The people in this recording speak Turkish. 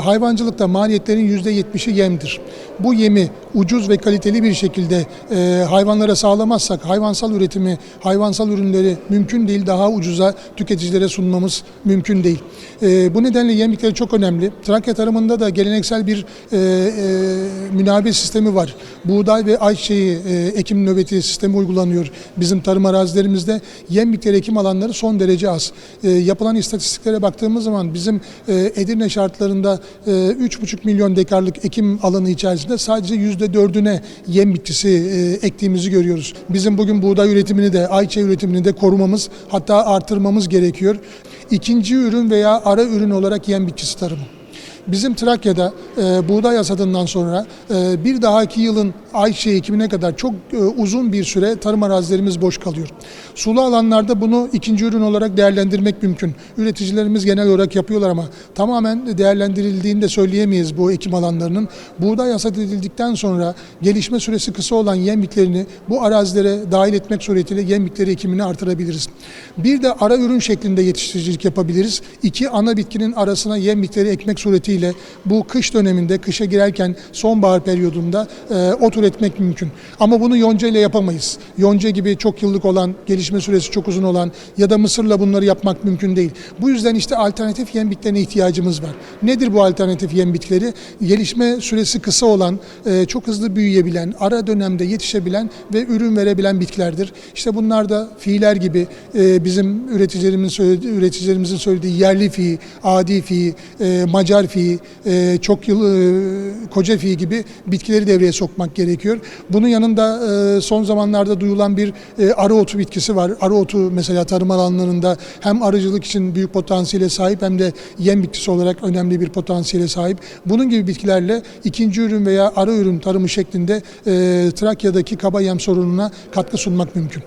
Hayvancılıkta maliyetlerin %70'i yemdir. Bu yemi ucuz ve kaliteli bir şekilde e, hayvanlara sağlamazsak hayvansal üretimi, hayvansal ürünleri mümkün değil daha ucuza tüketicilere sunmamız mümkün değil. E, bu nedenle yemlikleri çok önemli. Trakya tarımında da geleneksel bir e, e, münabir sistemi var. Buğday ve ayçiçeği e, ekim nöbeti sistemi uygulanıyor bizim tarım arazilerimizde. Yem miktarı ekim alanları son derece az. E, yapılan istatistiklere baktığımız zaman bizim e, Edirne şartlarında 3,5 milyon dekarlık ekim alanı içerisinde sadece %4'üne yem bitkisi e, ektiğimizi görüyoruz. Bizim bugün buğday üretimini de ayçiçeği üretimini de korumamız hatta artırmamız gerekiyor. İkinci ürün veya ara ürün olarak yem bitkisi tarımı. Bizim Trakya'da e, buğday hasadından sonra e, bir dahaki yılın ayçiçeği ekimine kadar çok e, uzun bir süre tarım arazilerimiz boş kalıyor. Sulu alanlarda bunu ikinci ürün olarak değerlendirmek mümkün. Üreticilerimiz genel olarak yapıyorlar ama tamamen değerlendirildiğini de söyleyemeyiz bu ekim alanlarının. Buğday hasat edildikten sonra gelişme süresi kısa olan yemliklerini bu arazilere dahil etmek suretiyle yemlikleri ekimini artırabiliriz. Bir de ara ürün şeklinde yetiştiricilik yapabiliriz. İki ana bitkinin arasına yemlikleri ekmek suretiyle bu kış döneminde, kışa girerken sonbahar periyodunda e, ot üretmek mümkün. Ama bunu yonca ile yapamayız. Yonca gibi çok yıllık olan, gelişme süresi çok uzun olan ya da mısırla bunları yapmak mümkün değil. Bu yüzden işte alternatif yem bitkilerine ihtiyacımız var. Nedir bu alternatif yem bitkileri? Gelişme süresi kısa olan, e, çok hızlı büyüyebilen, ara dönemde yetişebilen ve ürün verebilen bitkilerdir. İşte bunlar da fiiller gibi e, bizim üreticilerimizin söylediği, üreticilerimizin söylediği yerli fi, adi fi, e, macar fi, e, çok yıl e, koca fi gibi bitkileri devreye sokmak gerekiyor. Bunun yanında e, son zamanlarda duyulan bir e, arı otu bitkisi var. Arı otu mesela tarım alanlarında hem arıcılık için büyük potansiyele sahip hem de yem bitkisi olarak önemli bir potansiyele sahip. Bunun gibi bitkilerle ikinci ürün veya ara ürün tarımı şeklinde e, Trakya'daki kaba yem sorununa katkı sunmak mümkün.